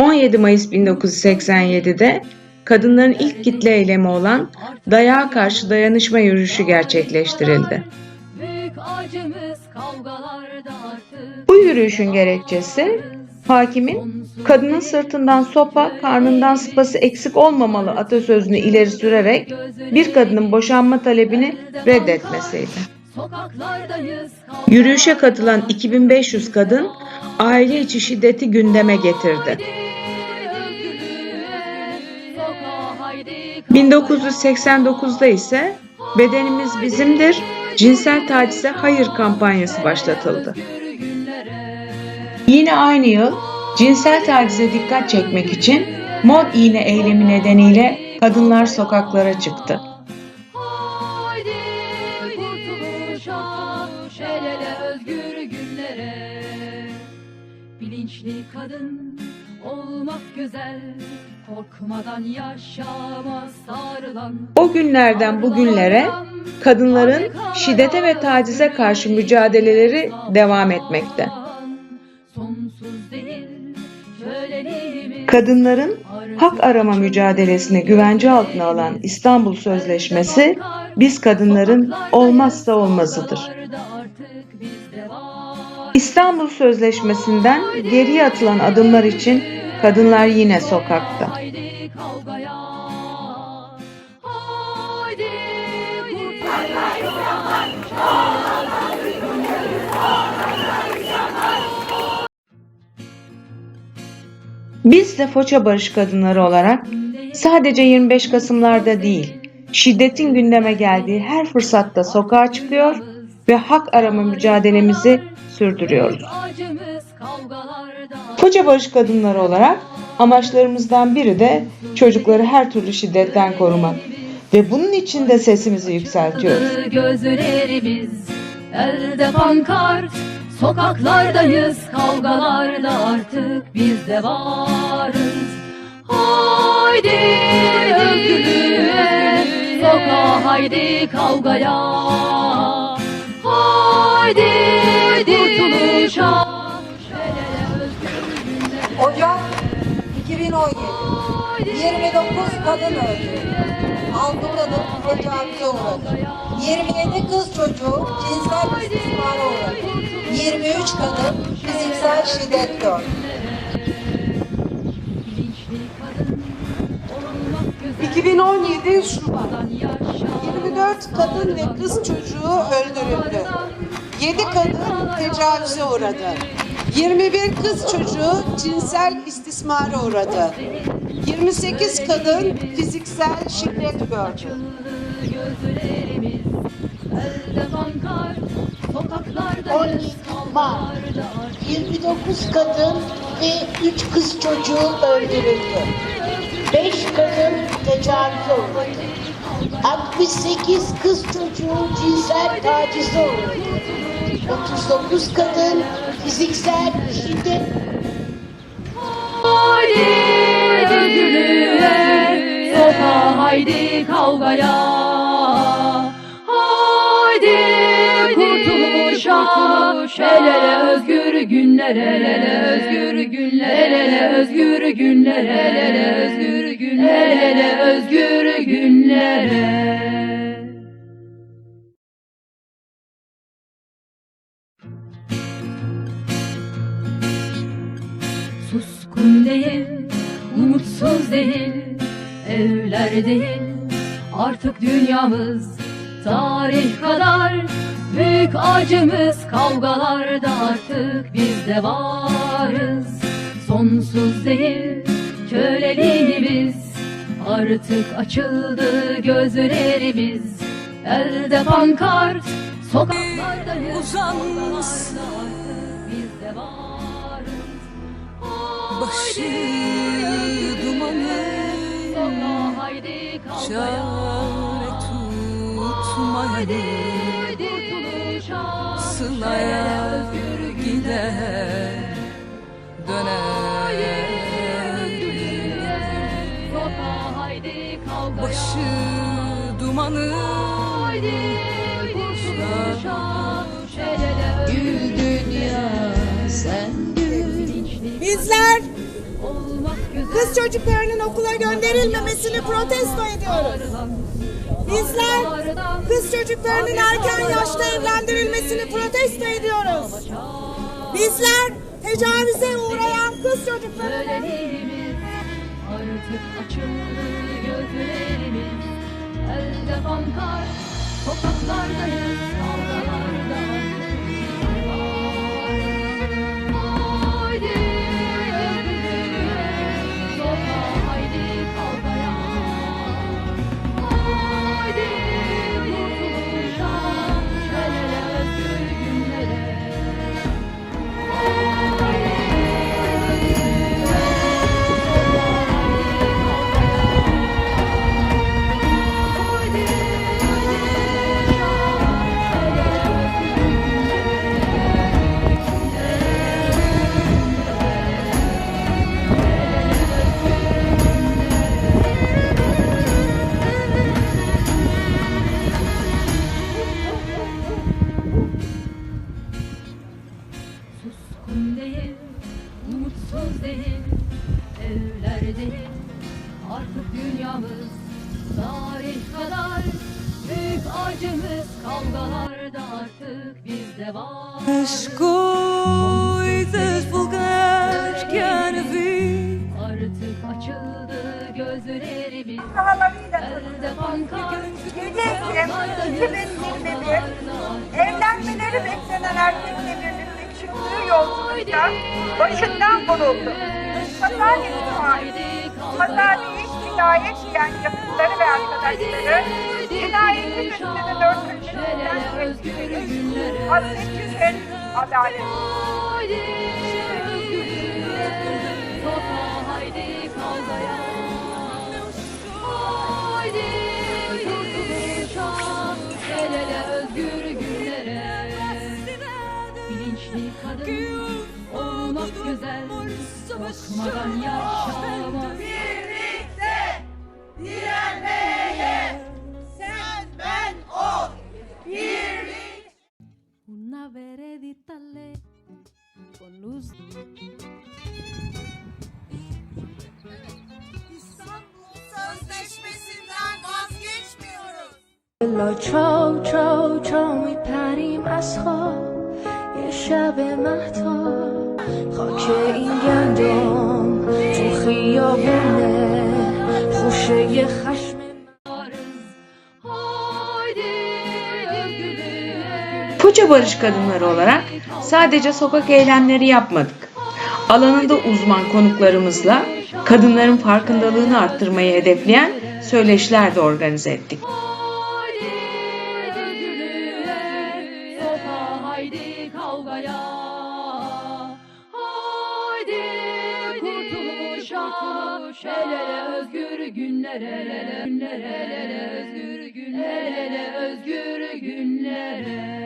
17 Mayıs 1987'de kadınların ilk kitle eylemi olan dayağa karşı dayanışma yürüyüşü gerçekleştirildi. Bu yürüyüşün gerekçesi hakimin kadının sırtından sopa, karnından sıpası eksik olmamalı atasözünü ileri sürerek bir kadının boşanma talebini reddetmesiydi. Yürüyüşe katılan 2500 kadın aile içi şiddeti gündeme getirdi. Sokağa haydi 1989'da ise Bedenimiz Bizimdir, cinsel tacize hayır kampanyası başlatıldı. Yine aynı yıl cinsel tacize dikkat çekmek için mod iğne eylemi nedeniyle kadınlar sokaklara çıktı. Kadın olmak güzel, korkmadan yaşama sarılan. O günlerden bugünlere kadınların şiddete ve tacize karşı mücadeleleri devam etmekte. Kadınların hak arama mücadelesini güvence altına alan İstanbul Sözleşmesi biz kadınların olmazsa olmazıdır. İstanbul Sözleşmesi'nden geriye atılan adımlar için kadınlar yine sokakta. Haydi kavgaya. Haydi kurtuluşa. Biz de Foça Barış Kadınları olarak sadece 25 Kasımlarda değil, şiddetin gündeme geldiği her fırsatta sokağa çıkıyor ve hak arama mücadelemizi sürdürüyoruz. Foça Barış Kadınları olarak amaçlarımızdan biri de çocukları her türlü şiddetten korumak ve bunun için de sesimizi yükseltiyoruz. Gözlerimiz elde pankart Sokaklardayız kavgalarda artık biz de varız Haydi özgürlüğe Sokağa haydi kavgaya Ocak 2017 29 kadın öldü. 6 kadın tecavüze uğradı. 27 kız çocuğu cinsel istismara uğradı. 23 kadın fiziksel şiddet gördü. Bilinçli kadın olmak güzel 2017 Şubat Olmadan yaşa 24 kadın ve kız çocuğu öldürüldü. 7 kadın tecavüze uğradı. 21 kız çocuğu cinsel istismara uğradı. 28 kadın fiziksel şiddet gördü. gözlerimiz elde pankart 12 sokaklardayız Mart kavgalarda artık 29 kadın ve 3 kız çocuğu öldürüldü. 5 kadın tecavüze uğradı. 68 kız çocuğu cinsel tacize uğradı. 39 kadın fiziksel şiddet. Haydi özgürlüğe sokağa haydi kavgaya. Haydi kurtuluşa el ele özgür günlere el ele özgür günlere el ele özgür günlere el ele özgür günlere el ele özgür günlere Suskun değil, umutsuz değil, evler değil. Artık dünyamız tarih kadar büyük acımız kavgalarda artık biz de varız. Sonsuz değil, köleliğimiz artık açıldı gözlerimiz. Elde pankart, sokaklardayız. Uzanmış Başı dumanı Çare kurtuluşa Sılaya gider Döner. Başı dumanı Bizler. Kız çocuklarının okula gönderilmemesini protesto ediyoruz. Bizler kız çocuklarının erken yaşta evlendirilmesini protesto ediyoruz. Bizler tecavüze uğrayan kız çocuklarının artık açıldı gözlerimiz Elde pankart sokaklardayız acımız kavgalarda artık bizde var. Há na vida Artık açıldı gözlerimiz. Elde pankart, 7 Ekim 2021 evlenmeleri beklenen erkekle birlikte çıktığı yolculukta başından vuruldu. Pazar itibariyle Pazartesi cinayet yiyen yakınları ve arkadaşları dört köşesinden geçtiğimiz hasret güzel adalet. Haydi kavgaya. Haydi kurtuluşa, el ele özgür günlere. Bilinçli kadın olmak güzel, korkmadan yaşamak. Veredita le con luz. چاو چاو چاو میپریم از خواب. یه شب مهتاب خاک این گندم تو خیابونه. خوشه Barış Kadınları olarak sadece sokak eylemleri yapmadık. Alanında uzman konuklarımızla kadınların farkındalığını arttırmayı hedefleyen söyleşiler de organize ettik. Haydi özgürlüğe, sokağa haydi kavgaya. Haydi kurtuluşa, el ele özgür günlere, günlere, özgür günlere, özgür günlere.